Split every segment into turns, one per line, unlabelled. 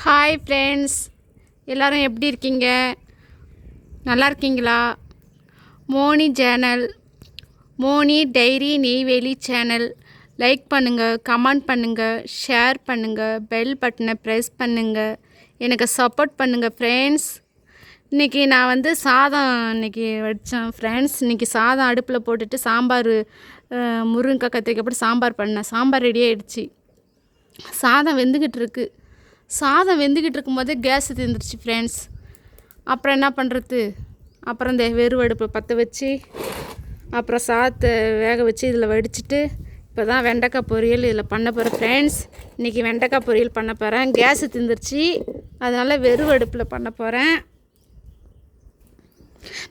hi friends எல்லோரும் எப்படி இருக்கீங்க நல்லா இருக்கீங்களா Moni channel Moni diary Neyveli channel like பண்ணுங்கள் கமெண்ட் பண்ணுங்கள் ஷேர் பண்ணுங்கள் பெல் பட்டனை ப்ரெஸ் பண்ணுங்கள் எனக்கு சப்போர்ட் பண்ணுங்கள் ஃப்ரெண்ட்ஸ் இன்றைக்கி நான் வந்து சாதம் இன்றைக்கி வடித்தேன் ஃப்ரெண்ட்ஸ் இன்றைக்கி சாதம் அடுப்பில் போட்டுட்டு சாம்பார் முருங்கக்காய் கத்திரிக்காய் போட்டு சாம்பார் பண்ணேன் சாம்பார் ரெடியாகிடுச்சு ஆகிடுச்சி சாதம் வெந்துக்கிட்டு இருக்குது சாதம் வெந்துக்கிட்டு இருக்கும்போதே கேஸ் தீர்ந்துருச்சு ஃப்ரெண்ட்ஸ் அப்புறம் என்ன பண்ணுறது அப்புறம் இந்த வெறுவடுப்பை பற்ற வச்சு அப்புறம் சாதத்தை வேக வச்சு இதில் வடிச்சிட்டு இப்போ தான் வெண்டைக்காய் பொரியல் இதில் பண்ண போகிறேன் ஃப்ரெண்ட்ஸ் இன்றைக்கி வெண்டைக்காய் பொரியல் பண்ண போகிறேன் கேஸு திந்துருச்சு அதனால் வெறுவடுப்பில் பண்ண போகிறேன்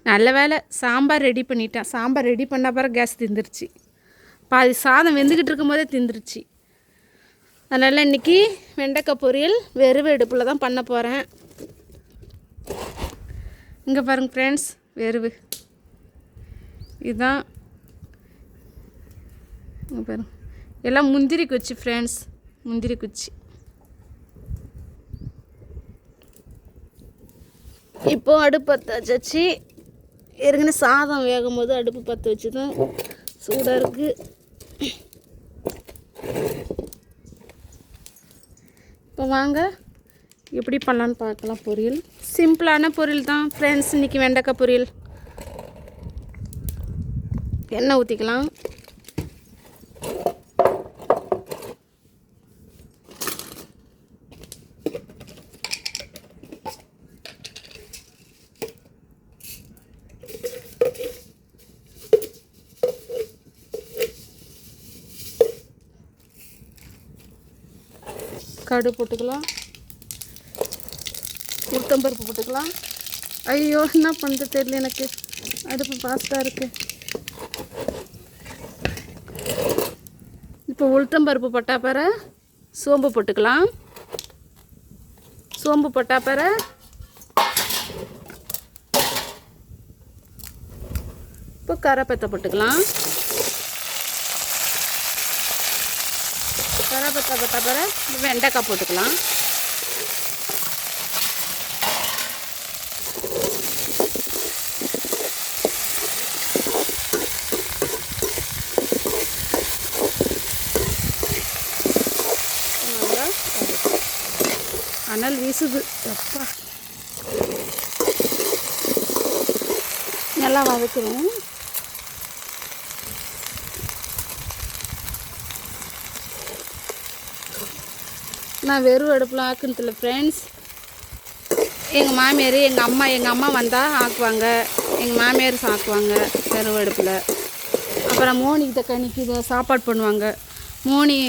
நல்ல வேலை சாம்பார் ரெடி பண்ணிட்டேன் சாம்பார் ரெடி பண்ண பிறகு கேஸ் திந்துருச்சு பாதி சாதம் வெந்துக்கிட்டு இருக்கும்போதே திந்துருச்சு அதனால் இன்றைக்கி வெண்டைக்காய் பொரியல் வெறும் அடுப்பில் தான் பண்ண போகிறேன் இங்கே பாருங்கள் ஃப்ரெண்ட்ஸ் வெறுவு இதுதான் இங்கே பாருங்க எல்லாம் முந்திரி குச்சி ஃப்ரெண்ட்ஸ் முந்திரி குச்சி இப்போ அடுப்பு பற்ற வச்சு ஏற்கனவே சாதம் வேகும் போது அடுப்பு பற்ற வச்சு தான் சூடாக இருக்குது வாங்க எப்படி பண்ணலான்னு பார்க்கலாம் பொரியல் சிம்பிளான பொரியல் தான் ஃப்ரெண்ட்ஸ் இன்றைக்கி வெண்டைக்காய் பொரியல் எண்ணெய் ஊற்றிக்கலாம் கடு போட்டுக்கலாம் உளுத்தம்பருப்பு போட்டுக்கலாம் ஐயோ என்ன பண்ணுறது தெரியல எனக்கு அடுப்பு ஃபாஸ்ட்டாக இருக்குது இப்போ உளுத்தம்பருப்பு பட்டாப்பற சோம்பு போட்டுக்கலாம் சோம்பு பட்டாப்பற இப்போ கரப்பத்தை போட்டுக்கலாம் பர பத்த பத்த வெண்டைக்காய் போட்டுக்கலாம் அனல் வீசுது அப்பா நல்லா வதக்கணும் நான் வெறும் அடுப்பில் ஆக்குனதில்ல ஃப்ரெண்ட்ஸ் எங்கள் மாமியார் எங்கள் அம்மா எங்கள் அம்மா வந்தால் ஆக்குவாங்க எங்கள் மாமியார் சாக்குவாங்க வெறும் அடுப்பில் அப்புறம் கிட்ட கணிக்கு இதை சாப்பாடு பண்ணுவாங்க மோனி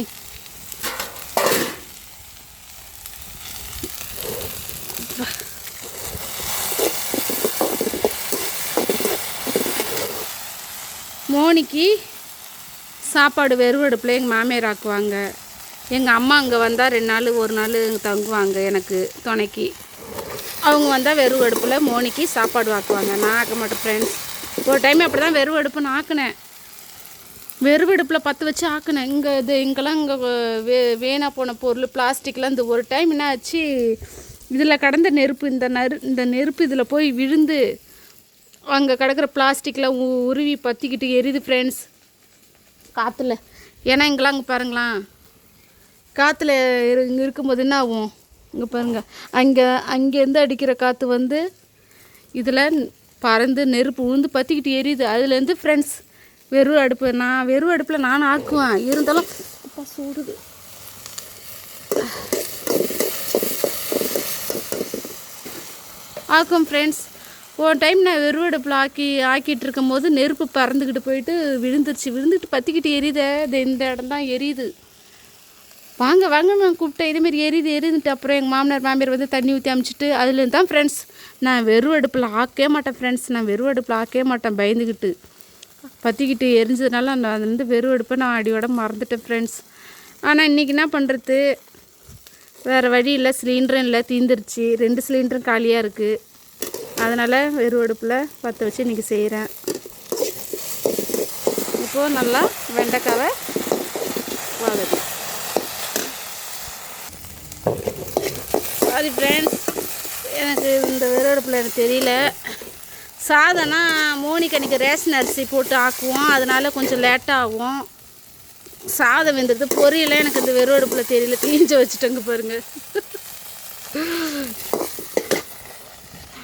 மோனிக்கு சாப்பாடு வெறும் அடுப்பில் எங்கள் மாமியார் ஆக்குவாங்க எங்கள் அம்மா அங்கே வந்தால் ரெண்டு நாள் ஒரு நாள் தங்குவாங்க எனக்கு துணைக்கு அவங்க வந்தால் வெறும் அடுப்பில் மோனிக்கு சாப்பாடு வாக்குவாங்க நான் ஆக்க மாட்டேன் ஃப்ரெண்ட்ஸ் ஒரு டைம் அப்படி தான் வெறும் அடுப்பு நான் ஆக்கினேன் வெறும் அடுப்பில் பற்ற வச்சு ஆக்கினேன் இங்கே இது இங்கெல்லாம் இங்கே வே வேணா போன பொருள் பிளாஸ்டிக்லாம் இந்த ஒரு டைம் என்ன ஆச்சு இதில் கடந்த நெருப்பு இந்த நறு இந்த நெருப்பு இதில் போய் விழுந்து அங்கே கிடக்கிற பிளாஸ்டிக்லாம் உருவி பற்றிக்கிட்டு எரியுது ஃப்ரெண்ட்ஸ் காற்றுல ஏன்னா இங்கெல்லாம் அங்கே பாருங்களேன் காற்றுல இரு இங்கே இருக்கும்போது என்ன ஆகும் இங்கே பாருங்கள் அங்கே அங்கேருந்து அடிக்கிற காற்று வந்து இதில் பறந்து நெருப்பு உழுந்து பற்றிக்கிட்டு எரியுது அதுலேருந்து ஃப்ரெண்ட்ஸ் வெறும் அடுப்பு நான் வெறும் அடுப்பில் நானும் ஆக்குவேன் இருந்தாலும் அப்பா சூடுது ஆக்கும் ஃப்ரெண்ட்ஸ் ஒரு டைம் நான் வெறும் அடுப்பில் ஆக்கி ஆக்கிட்டு இருக்கும் போது நெருப்பு பறந்துக்கிட்டு போயிட்டு விழுந்துருச்சு விழுந்துட்டு பற்றிக்கிட்டு எரியுத இந்த இடம் தான் எரியுது வாங்க வாங்க நான் கூப்பிட்டேன் இதுமாரி எரிது எரிதுட்டு அப்புறம் எங்கள் மாமனார் மாமியார் வந்து தண்ணி ஊற்றி அமிச்சிட்டு அதுலேருந்து தான் ஃப்ரெண்ட்ஸ் நான் வெறும் அடுப்பில் ஆக்கவே மாட்டேன் ஃப்ரெண்ட்ஸ் நான் வெறும் அடுப்பில் ஆக்கவே மாட்டேன் பயந்துக்கிட்டு பற்றிக்கிட்டு எரிஞ்சதுனால நான் அதுலேருந்து வெறும் அடுப்பை நான் அடியோட மறந்துட்டேன் ஃப்ரெண்ட்ஸ் ஆனால் இன்றைக்கி என்ன பண்ணுறது வேறு வழி இல்லை சிலிண்டரும் இல்லை தீந்துருச்சு ரெண்டு சிலிண்டரும் காலியாக இருக்குது அதனால் வெறும் அடுப்பில் பற்ற வச்சு இன்றைக்கி செய்கிறேன் இப்போது நல்லா வெண்டைக்காவை வாழது சாரி ஃப்ரெண்ட்ஸ் எனக்கு இந்த விறகடுப்பில் எனக்கு தெரியல சாதம்னா மோனிக்கு அன்றைக்கி ரேஷன் அரிசி போட்டு ஆக்குவோம் அதனால் கொஞ்சம் லேட்டாகும் சாதம் வெந்துடுது பொரியல எனக்கு இந்த வெறுவடுப்பில் தெரியல தீஞ்சு வச்சுட்டோங்க பாருங்கள்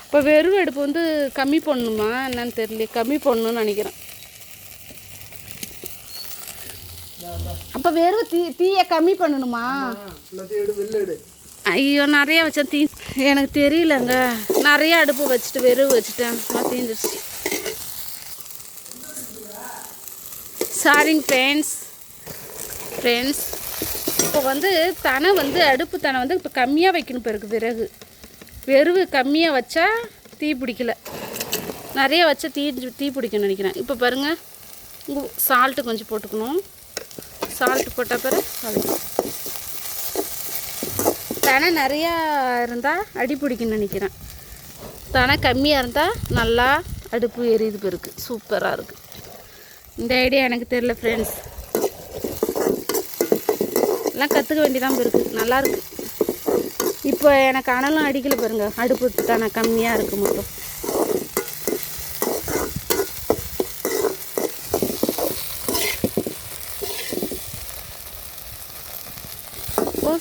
இப்போ வெறுவடுப்பு வந்து கம்மி பண்ணணுமா என்னன்னு தெரியல கம்மி பண்ணணும்னு நினைக்கிறேன் அப்போ வெறும் தீ தீயை கம்மி பண்ணணுமா ஐயோ நிறையா வச்சேன் தீ எனக்கு தெரியலங்க நிறைய அடுப்பு வச்சுட்டு வெறும் வச்சுட்டேன் தீந்துருச்சு சாரிங் ஃப்ரெண்ட்ஸ் ஃப்ரெண்ட்ஸ் இப்போ வந்து தனை வந்து அடுப்பு தனை வந்து இப்போ கம்மியாக வைக்கணும் பிறகு விறகு வெறும் கம்மியாக வச்சா தீ பிடிக்கல நிறைய வச்சா தீ தீ பிடிக்கணும்னு நினைக்கிறேன் இப்போ பாருங்கள் சால்ட்டு கொஞ்சம் போட்டுக்கணும் சால்ட் போட்ட பிறகு அவ்வளோ தனை நிறையா இருந்தால் அடி பிடிக்குன்னு நினைக்கிறேன் தனை கம்மியாக இருந்தால் நல்லா அடுப்பு எரியுது பிறகு சூப்பராக இருக்குது இந்த ஐடியா எனக்கு தெரில ஃப்ரெண்ட்ஸ் எல்லாம் கற்றுக்க வேண்டியதான் இருக்குது நல்லாயிருக்கு இப்போ எனக்கு அனலும் அடிக்கலை பாருங்கள் அடுப்பு தானே கம்மியாக இருக்குது மட்டும்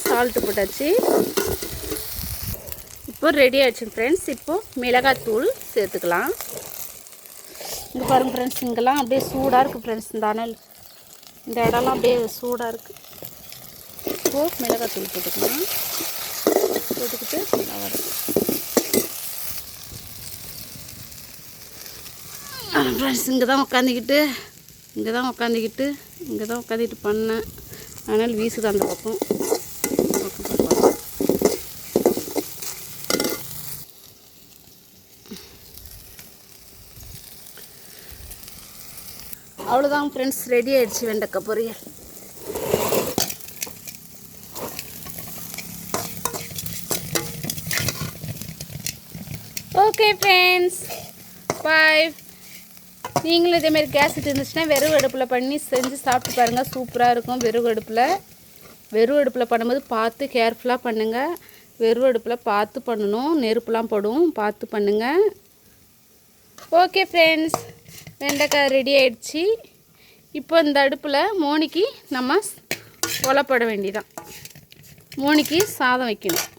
சால்ட்டு போட்டாச்சு இப்போ ரெடி ஆச்சு ஃப்ரெண்ட்ஸ் இப்போது மிளகாத்தூள் சேர்த்துக்கலாம் இந்த பாருங்க ஃப்ரெண்ட்ஸ் இங்கெல்லாம் அப்படியே சூடாக இருக்குது ஃப்ரெண்ட்ஸ் இந்த அனல் இந்த இடம்லாம் அப்படியே சூடாக இருக்குது இப்போது மிளகாத்தூள் போட்டுக்கலாம் போட்டுக்கிட்டு ஃப்ரெண்ட்ஸ் இங்கே தான் உட்காந்துக்கிட்டு இங்கே தான் உட்காந்துக்கிட்டு இங்கே தான் உட்காந்துக்கிட்டு பண்ணேன் ஆனால் வீசுது அந்த பக்கம் அவ்வளோதாங்க ஃப்ரெண்ட்ஸ் ரெடி ஆயிடுச்சு வெண்டைக்காய் பொரியல் ஓகே ஃப்ரெண்ட்ஸ் பாய் நீங்களும் இதேமாரி கேஸ் இருந்துச்சுன்னா வெறும் அடுப்பில் பண்ணி செஞ்சு சாப்பிட்டு பாருங்கள் சூப்பராக இருக்கும் வெறும் அடுப்பில் வெறும் அடுப்பில் பண்ணும்போது பார்த்து கேர்ஃபுல்லாக பண்ணுங்கள் வெறும் அடுப்பில் பார்த்து பண்ணணும் நெருப்புலாம் போடும் பார்த்து பண்ணுங்கள் ஓகே ஃப்ரெண்ட்ஸ் வெண்டைக்காய் ரெடி ஆயிடுச்சு இப்போ இந்த அடுப்பில் மோனிக்கு நம்ம ஒலப்பட வேண்டிதான் மோனிக்கு சாதம் வைக்கணும்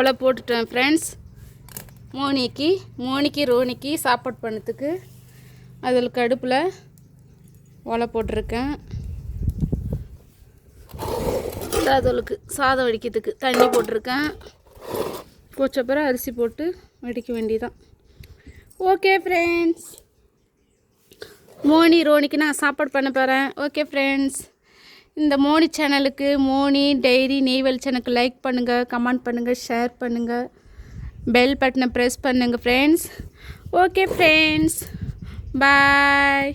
ஒலை போட்டுட்டேன் ஃப்ரெண்ட்ஸ் மோனிக்கு மோனிக்கு ரோனிக்கு சாப்பாடு பண்ணத்துக்கு அதில் கடுப்பில் ஒலை போட்டிருக்கேன் தோலுக்கு சாதம் வடிக்கிறதுக்கு தண்ணி போட்டிருக்கேன் கொச்சப்பறம் அரிசி போட்டு வடிக்க வேண்டியதான் ஓகே ஃப்ரெண்ட்ஸ் மோனி ரோனிக்கு நான் சாப்பாடு பண்ண போகிறேன் ஓகே ஃப்ரெண்ட்ஸ் இந்த மோனி சேனலுக்கு மோனி டெய்ரி நெய்வல் சேனலுக்கு லைக் பண்ணுங்கள் கமெண்ட் பண்ணுங்கள் ஷேர் பண்ணுங்கள் பெல் பட்டனை ப்ரெஸ் பண்ணுங்கள் ஃப்ரெண்ட்ஸ் ஓகே ஃப்ரெண்ட்ஸ் பாய்